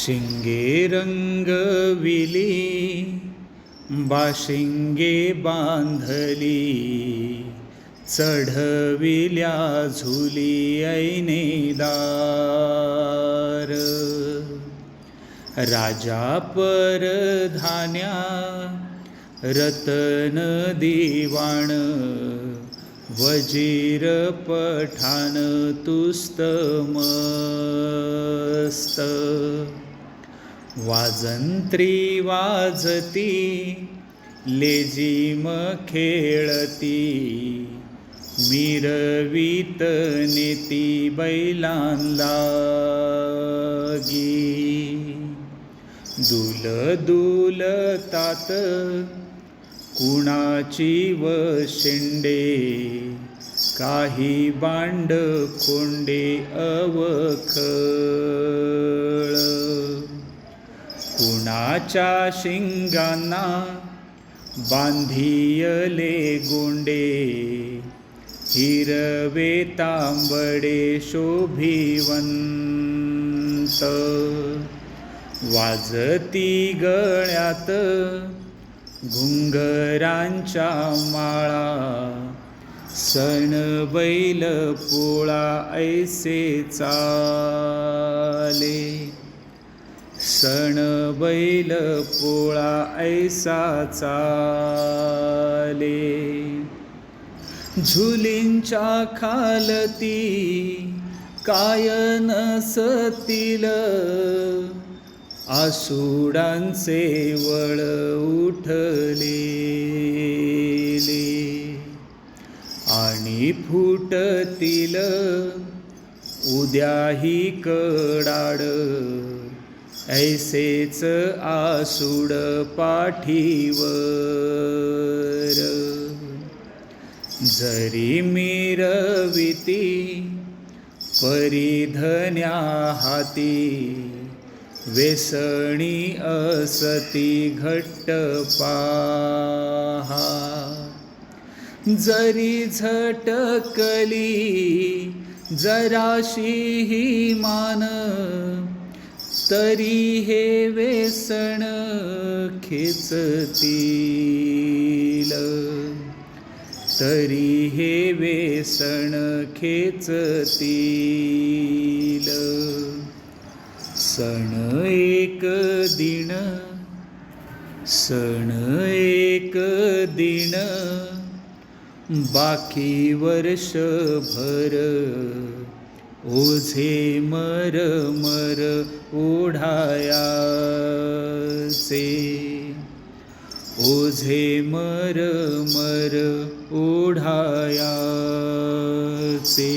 शिंगे रंगविली बाशिंगे बांधली चढविल्या झुली ऐनेदार राजा परधान्या रतन दिवाण वजीर पठाण तुस्त मस्त. वाजंत्री वाजती लेझिम खेळती मिरवीत नेती बैलांला दुल दुल तात कुणाची व शेंडे काही बांड कोंडे अवख कुणाच्या शिंगांना बांधियले गोंडे हिरवे तांबडे शोभिवंत. वाजती गळ्यात घुंगरांच्या माळा सण बैल पोळा ऐसे चाले. सण बैल पोळा ऐसा चाले. झुलींच्या खालती काय नसतील? आसुडांचे वळ उठलेले. आणि फुटतील उद्याही कडाड ऐसेच आसूड पाठीवर जरी मिरविती परिधन्या हाती वेसणी असती घट्ट पाहा. जरी झटकली जराशी ही मान तरी हे वेसण खेचतील. तरी हे वेसण खेचतील. सण एक दिन सण एक दिन बाकी वर्षभर ओझे मर मर ओढायाचे. ओझे मर मर ओढायाचे.